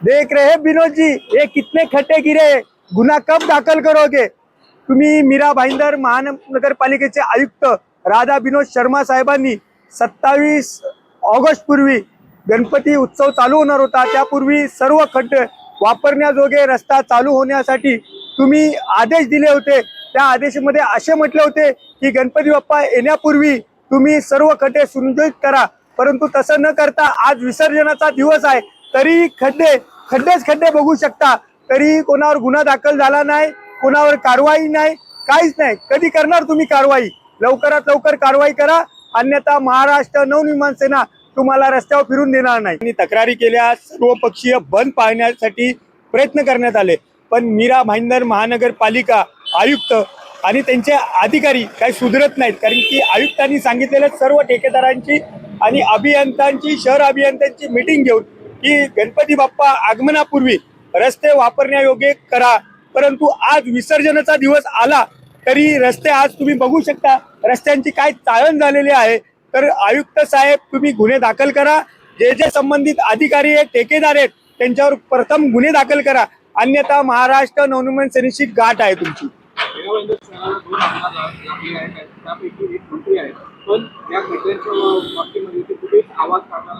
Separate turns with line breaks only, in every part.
देख रहे हैं विनोद जी ये कितने खट्टे गिरे गुन्हा कब दाखल करोगे? तुम्ही मीरा भाईंदर महानगरपालिकेचे आयुक्त राधा विनोद शर्मा साहेबांनी सत्तावीस ऑगस्ट पूर्वी गणपती उत्सव चालू होणार होता. त्यापूर्वी सर्व खड्डे वापरण्याजोगे रस्ता चालू होण्यासाठी तुम्ही आदेश दिले होते. त्या आदेशामध्ये असे म्हटले होते की गणपती बाप्पा येण्यापूर्वी तुम्ही सर्व खड्डे सुनियोजित करा. परंतु तसं न करता आज विसर्जनाचा दिवस आहे. तरी खड्डे खड्डेच खड्डे बघू शकता. तरी कोणावर गुन्हा दाखल झाला नाही कोणावर कारवाई नाही काहीच नाही. कधी करणार तुम्ही कारवाई? लवकरात लवकर कारवाई करा. अन्यथा महाराष्ट्र नवनिर्माण सेना तुम्हाला रस्त्यावर फिरून देणार नाही. आणि तक्रारी केल्या सर्वपक्षीय बंद पाळण्यासाठी प्रयत्न करण्यात आले. पण मीरा भाईंदर महानगरपालिका आयुक्त आणि त्यांचे अधिकारी काही सुधरत नाहीत. कारण की आयुक्तांनी सांगितलेल्या सर्व ठेकेदारांची आणि अभियंत्यांची शहर अभियंत्यांची मीटिंग घेऊन की गणपती बाप्पा आगमनापूर्वी रस्ते वापरण्यायोग्य करा. परंतु आज विसर्जनाचा दिवस आला तरी रस्ते आज तुम्ही बघू शकता. रस्त्यांची काय चाळण झालेली आहे. तर आयुक्त साहेब तुम्ही गुन्हे दाखल करा. जे जे संबंधित अधिकारी आहेत ठेकेदार आहेत त्यांच्यावर प्रथम गुन्हे दाखल करा. अन्यथा महाराष्ट्र नवनिर्माण सेनेची गाठ आहे तुमची.
पण या खड्ड्यांच्या बाबतीमध्ये ते कुठेच आवाज काढणार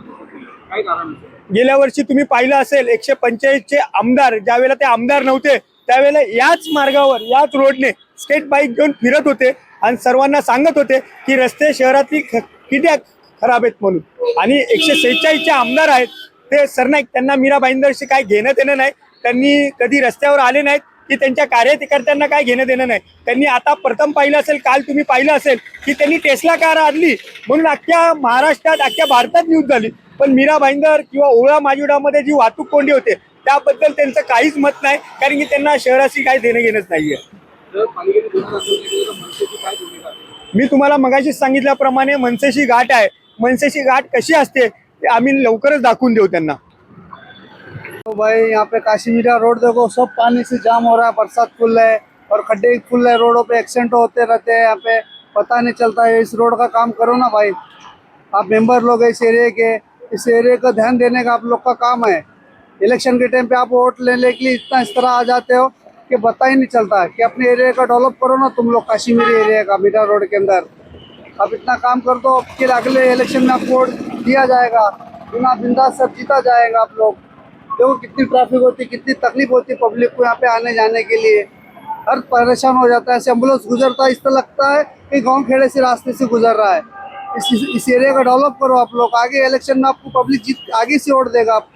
काय कारण
गेल्या वर्षी तुम्ही पाहिलं असेल एकशे पंचेचाळीसचे आमदार ज्यावेळेला ते आमदार नव्हते त्यावेळेला याच मार्गावर याच रोडने स्टेट बाईक घेऊन फिरत होते आणि सर्वांना सांगत होते की रस्ते शहरातली ख- खराब आहेत म्हणून. आणि एकशे सेहेचाळीसचे आमदार आहेत ते सरनाईक त्यांना मीरा भाईंदरशी काय घेणं देणं नाही. त्यांनी कधी रस्त्यावर आले नाहीत की त्यांच्या कार्यकर्त्यांना काय घेणं देणं नाही. त्यांनी आता प्रथम पाहिलं असेल काल तुम्ही पाहिलं असेल की त्यांनी टेस्ला कार आणली. म्हणून अख्ख्या महाराष्ट्रात अख्ख्या भारतात न्यूज झाली. पण मीरा भाईंदर किंवा ओळा माजिवडामध्ये जी वाहतूक कोंडी होते त्याबद्दल त्यांचं काहीच मत नाही कारण की त्यांना शहराशी काही देणं घेणंच नाहीये? मी तुम्हाला मगाशीच सांगितल्याप्रमाणे मनसेची गाठ आहे. मनसेची गाठ कशी असते ते आम्ही लवकरच दाखवून देऊ त्यांना.
तो भाई यहाँ पे काशीमीरा रोड देखो सब पानी से जाम हो रहा है बरसात फुल है और खड्डे फुल है रोडों पे एक्सीडेंट होते रहते हैं यहाँ पे। पता नहीं चलता है इस रोड का काम करो ना भाई। आप मेंबर लोग हैं इस एरिया के इस एरिया का ध्यान देने का आप लोग का काम है। इलेक्शन के टाइम पे आप वोट लेने के लिए इतना इस तरह आ जाते हो कि पता ही नहीं चलता कि अपने एरिया का डेवलप करो ना तुम लोग काशीमीरी एरिया का, मीरा रोड के अंदर। आप इतना काम कर दो फिर अगले इलेक्शन में आपको वोट दिया जाएगा। बिना बिंदास सब जीता जाएगा आप लोग। देखो कितनी ट्रैफ़िक होती, कितनी तकलीफ़ होती पब्लिक को यहाँ पे आने जाने के लिए। हर परेशान हो जाता है, ऐसे एंबुलेंस गुजरता है, इस तरह लगता है कि गाँव खेड़े से रास्ते से गुजर रहा है। इस इस एरिया का डेवलप करो हो आप लोग आगे इलेक्शन में आपको पब्लिक जीत आगे से वोट देगा आप।